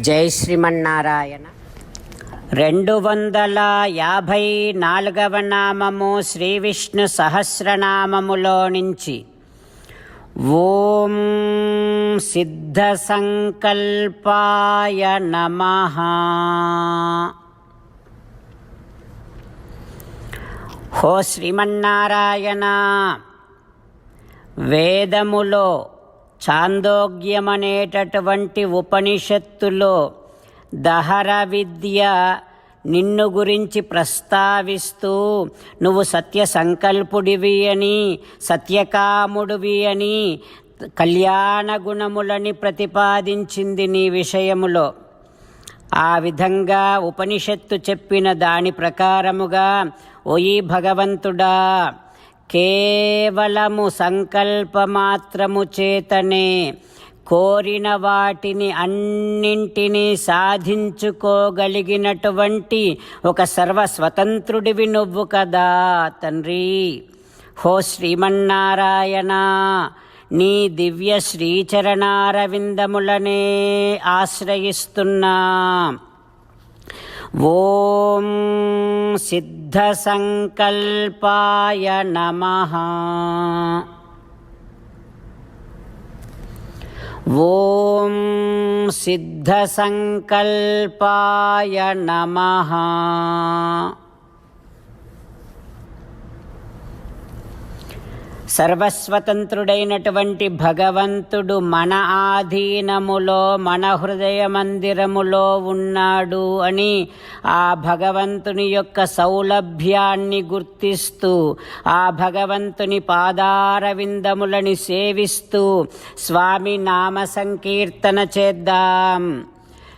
జై శ్రీమన్నారాయణ. రెండు వందల యాభై నాలుగవ నామము శ్రీ విష్ణు సహస్రనామములో నుంచి ఓం సిద్ధ సంకల్పాయ నమ. హో శ్రీమన్నారాయణ వేదములో చాందోగ్యమనేటటువంటి ఉపనిషత్తులో దహర విద్య నిన్ను గురించి ప్రస్తావిస్తూ నువ్వు సత్య సంకల్పుడివి అని సత్యకాముడివి అని కళ్యాణ గుణములని ప్రతిపాదించింది నీ విషయములో. ఆ విధంగా ఉపనిషత్తు చెప్పిన దాని ప్రకారముగా ఓయి భగవంతుడా కేవలము సంకల్పమాత్రము చేతనే కోరిన వాటిని అన్నింటినీ సాధించుకోగలిగినటువంటి ఒక సర్వస్వతంత్రుడివి నువ్వు కదా తండ్రి. హో శ్రీమన్నారాయణ నీ దివ్య శ్రీచరణారవిందములనే ఆశ్రయిస్తున్నా. ఓం సిద్ధసంకల్పాయ నమ. ఓం సిద్ధసంకల్పాయ నమ. సర్వస్వతంత్రుడైనటువంటి భగవంతుడు మన ఆధీనములో మన హృదయ మందిరములో ఉన్నాడు అని ఆ భగవంతుని యొక్క సౌలభ్యాన్ని గుర్తిస్తూ ఆ భగవంతుని పాదారవిందములని సేవిస్తూ స్వామి నామ సంకీర్తన చేద్దాం.